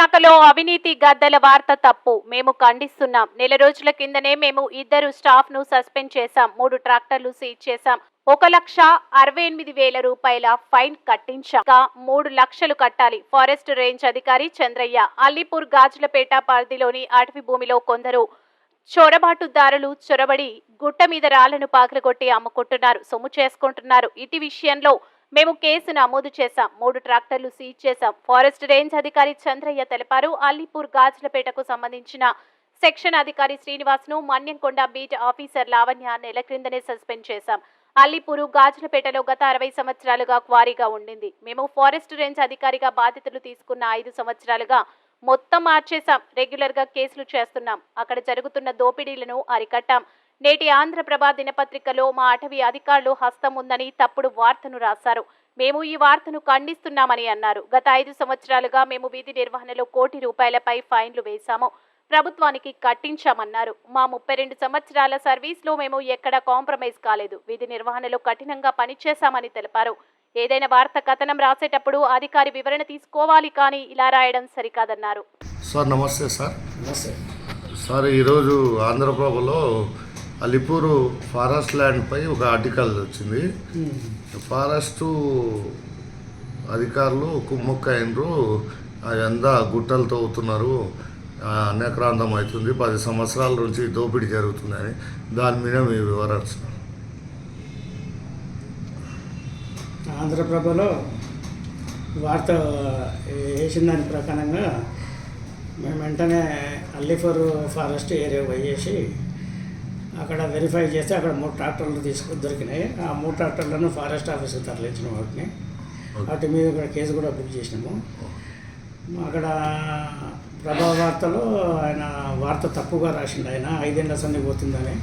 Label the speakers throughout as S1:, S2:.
S1: శాఖలో అవినీతి గద్దల వార్త తప్పు. మేము ఖండిస్తున్నాం. నెల రోజుల కిందనే మేము ఇద్దరు స్టాఫ్ను సస్పెండ్ చేశాం. మూడు ట్రాక్టర్లు సీజ్ చేశాం. ఒక లక్ష అరవై ఎనిమిది వేల రూపాయల ఫైన్ కట్టించాం. మూడు లక్షలు కట్టాలి. ఫారెస్ట్ రేంజ్ అధికారి చంద్రయ్య అల్లీపూర్ గాజులపేట పరిధిలోని అటవీ భూమిలో కొందరు చొరబాటుదారులు చొరబడి గుట్ట మీద రాళ్ళను పాకలగొట్టి అమ్ముకుంటున్నారు. సొమ్ము చేసుకుంటున్నారు. ఇటు విషయంలో మేము కేసు నమోదు చేశాం. మూడు ట్రాక్టర్లు సీజ్ చేశాం. ఫారెస్ట్ రేంజ్ అధికారి చంద్రయ్య తెలిపారు. అల్లీపూర్ గాజులపేటకు సంబంధించిన సెక్షన్ అధికారి శ్రీనివాస్ను మన్యంకొండ బీట్ ఆఫీసర్ లావణ్య నెల క్రిందనే సస్పెండ్ చేశాం. అల్లీపూరు గాజులపేటలో గత అరవై సంవత్సరాలుగా క్వారీగా ఉండింది. మేము ఫారెస్ట్ రేంజ్ అధికారిగా బాధ్యతలు తీసుకున్న ఐదు సంవత్సరాలుగా మొత్తం మార్చేశాం. రెగ్యులర్గా కేసులు చేస్తున్నాం. అక్కడ జరుగుతున్న దోపిడీలను అరికట్టాం. నేటి ఆంధ్రప్రభ దినపత్రికలో మా అటవీ అధికారులు హస్తం ఉందని తప్పుడు వార్తను రాశారు. మేము ఈ వార్తను ఖండిస్తున్నామని అన్నారు. గత ఐదు సంవత్సరాలుగా మేము వీధి నిర్వహణలో కోటి రూపాయలపై ఫైన్లు వేశాము. ప్రభుత్వానికి కట్టించామన్నారు. మా ముప్పై రెండు సంవత్సరాల సర్వీస్లో మేము ఎక్కడ కాంప్రమైజ్ కాలేదు. వీధి నిర్వహణలో కఠినంగా పనిచేశామని తెలిపారు. ఏదైనా వార్త కథనం రాసేటప్పుడు అధికారి వివరణ తీసుకోవాలి కానీ ఇలా రాయడం సరికాదన్నారు.
S2: Sir namaste sir.
S3: Namaste.
S2: Sir ఈరోజు ఆంధ్రప్రభలో అలిపూరు ఫారెస్ట్ ల్యాండ్పై ఒక ఆర్టికల్ వచ్చింది. ఫారెస్టు అధికారులు కుమ్మక్కైనరు అదంతా గుట్టలు తవ్వుతున్నారు. అన్యక్రాంతం అవుతుంది. పది సంవత్సరాల నుంచి దోపిడీ జరుగుతుందని దాని మీద మీ వివరాలు.
S3: ఆంధ్రప్రభలో వార్త వేసిన దాని ప్రకారంగా మేము వెంటనే అల్లిఫర్ ఫారెస్ట్ ఏరియా పోయేసి అక్కడ వెరిఫై చేస్తే అక్కడ మూడు ట్రాక్టర్లు తీసుకు దొరికినాయి. ఆ మూడు ట్రాక్టర్లను ఫారెస్ట్ ఆఫీస్కి తరలించిన వాటిని. వాటి మీద ఇక్కడ కేసు కూడా బుక్ చేసినాము. అక్కడ ప్రభా వార్తలో ఆయన వార్త తప్పుగా రాసిండు. ఆయన ఐదేళ్ళ సంది పోతుందని.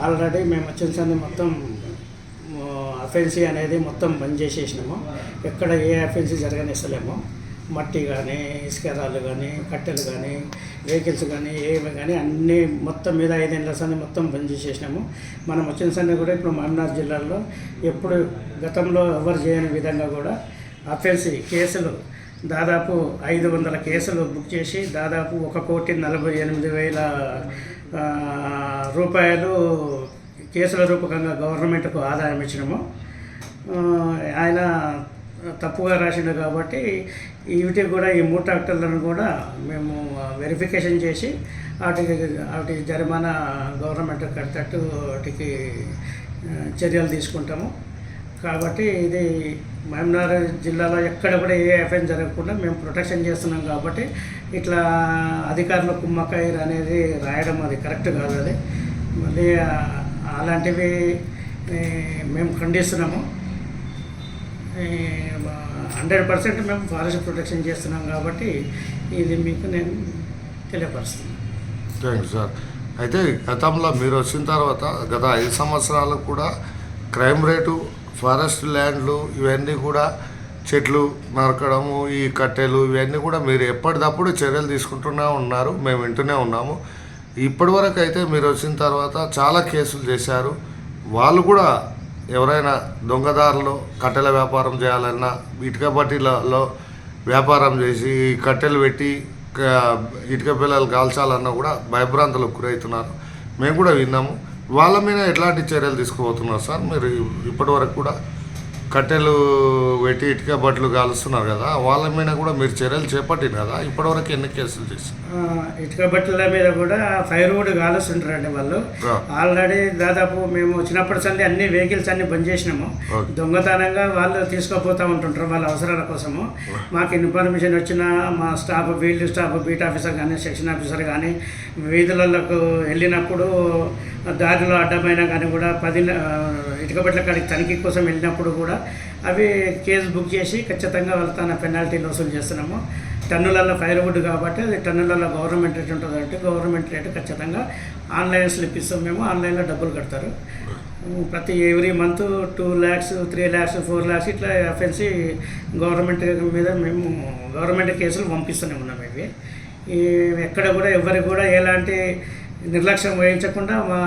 S3: ఆల్రెడీ మేము వచ్చిన సంది మొత్తం అఫెన్సీ అనేది మొత్తం బంద్ చేసేసినాము. ఎక్కడ ఏ అఫెన్సీ జరగనిస్తలేము. మట్టి కానీ ఇసుక రాళ్ళు కానీ కట్టెలు కానీ వెహికల్స్ కానీ ఏమి కానీ అన్నీ మొత్తం మీద ఐదేళ్ళ సన్ని మొత్తం బంద్ చేసేసినాము. మనం వచ్చిన సన్ని కూడా ఇప్పుడు మహమ్నాథ్ జిల్లాలో ఎప్పుడు గతంలో ఎవరు చేయని విధంగా కూడా అఫెన్సీ కేసులు దాదాపు ఐదు వందల కేసులు బుక్ చేసి దాదాపు ఒక కోటి నలభై ఎనిమిది వేల రూపాయలు కేసుల రూపకంగా గవర్నమెంట్కు ఆదాయం ఇచ్చినాము. ఆయన తప్పుగా రాసిండు కాబట్టి వీటికి కూడా ఈ మూడు ట్రాక్టర్లను కూడా మేము వెరిఫికేషన్ చేసి వాటికి వాటి జరిమానా గవర్నమెంట్ కట్టేటట్టు వాటికి చర్యలు తీసుకుంటాము. కాబట్టి ఇది మహబూబ్నగర్ జిల్లాలో ఎక్కడ కూడా ఏ ఎఫ్ఐన్ జరగకుండా మేము ప్రొటెక్షన్ చేస్తున్నాం కాబట్టి ఇట్లా అధికారుల కుమ్మకాయ అనేది రాయడం అది కరెక్ట్ కాదు అది. మళ్ళీ అలాంటివి మేము ఖండిస్తున్నాము. హండ్రెడ్ పర్సెంట్ మేము ఫారెస్ట్ ప్రొటెక్షన్ చేస్తున్నాం కాబట్టి ఇది మీకు నేను తెలియపరుస్తున్నాను.
S2: Thank you sir. అయితే గతంలో మీరు వచ్చిన తర్వాత గత ఐదు సంవత్సరాలకు కూడా క్రైమ్ రేటు ఫారెస్ట్ ల్యాండ్లు ఇవన్నీ కూడా చెట్లు నరకడము ఈ కట్టెలు ఇవన్నీ కూడా మీరు ఎప్పటికప్పుడు చర్యలు తీసుకుంటూనే ఉన్నారు. మేము వింటూనే ఉన్నాము. ఇప్పటివరకు అయితే మీరు వచ్చిన తర్వాత చాలా కేసులు చేశారు. వాళ్ళు కూడా ఎవరైనా దొంగదారులు కట్టెల వ్యాపారం చేయాలన్నా ఇటుక బట్టీలలో వ్యాపారం చేసి కట్టెలు పెట్టి ఇటుక పిల్లలు కాల్చాలన్నా కూడా భయభ్రాంతులకు గురవుతున్నారు. మేము కూడా విన్నాము. వాళ్ళ మీద ఎట్లాంటి చర్యలు తీసుకుపోతున్నారు సార్? మీరు ఇప్పటి వరకు కూడా కట్టెలు పెట్టి ఇటుక బట్టలు కాలుస్తున్నారు కదా వాళ్ళ మీద కూడా మీరు చర్యలు చేపట్టిన కదా ఇప్పటివరకు ఎన్ని కేసులు చేశారు
S3: ఆ, ఇటుక బట్టల మీద కూడా ఫైర్వుడ్ కాలుస్తుంటారండి వాళ్ళు. ఆల్రెడీ దాదాపు మేము వచ్చినప్పటి సంది అన్ని వెహికల్స్ అన్ని బంద్ చేసినాము. దొంగతనంగా వాళ్ళు తీసుకుపోతూ ఉంటుంటారు వాళ్ళ అవసరాల కోసము. మాకు ఇన్ఫర్మేషన్ వచ్చిన మా staff field staff beat officer కానీ సెక్షన్ ఆఫీసర్ కానీ వీధులకు వెళ్ళినప్పుడు దారిలో అడ్డమైన కానీ కూడా పది ఇటుక బట్టల కాడికి తనిఖీ కోసం వెళ్ళినప్పుడు కూడా అవి కేసు బుక్ చేసి ఖచ్చితంగా వాళ్ళ తన పెనాల్టీలు వసూలు చేస్తున్నాము. టన్నులలో ఫైర్వుడ్ కాబట్టి అది టన్నులలో గవర్నమెంట్ రేట్ ఉంటుంది అంటే గవర్నమెంట్ రేటు ఖచ్చితంగా ఆన్లైన్ స్లిప్ ఇస్తాం మేము ఆన్లైన్లో డబ్బులు కడతారు. ప్రతి every month two lakhs three lakhs four lakhs ఇట్లా ఎఫ్ఎన్సి గవర్నమెంట్ మీద మేము గవర్నమెంట్ కేసులు పంపిస్తూనే ఉన్నాం ఇవి. ఎక్కడ కూడా ఎవరికి కూడా ఎలాంటి నిర్లక్ష్యం వహించకుండా మా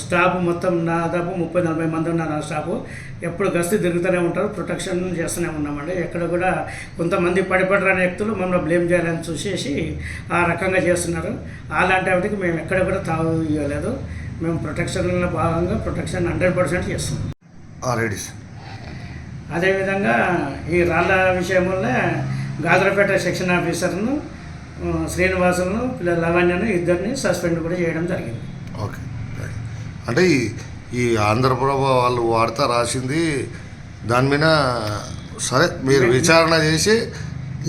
S3: స్టాఫ్ మొత్తం దాదాపు ముప్పై నలభై మంది ఉన్నారు నా స్టాఫ్. ఎప్పుడు గస్తీ తిరుగుతూనే ఉంటారు ప్రొటెక్షన్ చేస్తూనే ఉన్నామండి. ఎక్కడ కూడా కొంతమంది పడిపడరాని వ్యక్తులు మమ్మల్ని బ్లేమ్ చేయాలని చూసేసి ఆ రకంగా చేస్తున్నారు. అలాంటి వాటికి మేము ఎక్కడ కూడా తావు ఇవ్వలేదు. మేము ప్రొటెక్షన్లో భాగంగా ప్రొటెక్షన్ హండ్రెడ్ పర్సెంట్ చేస్తున్నాం.
S2: Ready sir.
S3: అదేవిధంగా ఈ రాళ్ళ విషయంలోనే గాజరపేట సెక్షన్ ఆఫీసర్ను పిల్లల లవణ్యను ఇద్దరిని సస్పెండ్ కూడా చేయడం జరిగింది.
S2: ఓకే. అంటే ఈ ఈ ఆంధ్రప్రభ వాళ్ళు వార్త రాసింది దాని మీద సరే మీరు విచారణ చేసి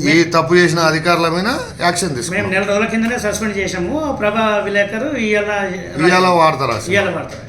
S2: ఈ తప్పు చేసిన అధికారుల మీద యాక్షన్
S3: మేము
S2: తీసుకున్నాం.
S3: నెల రోజుల కిందనే సస్పెండ్ చేసాము ప్రభా విలేకరు ఇవాళ
S2: ఇవాళ వార్త రాసి
S3: ఇవాళ పడతారు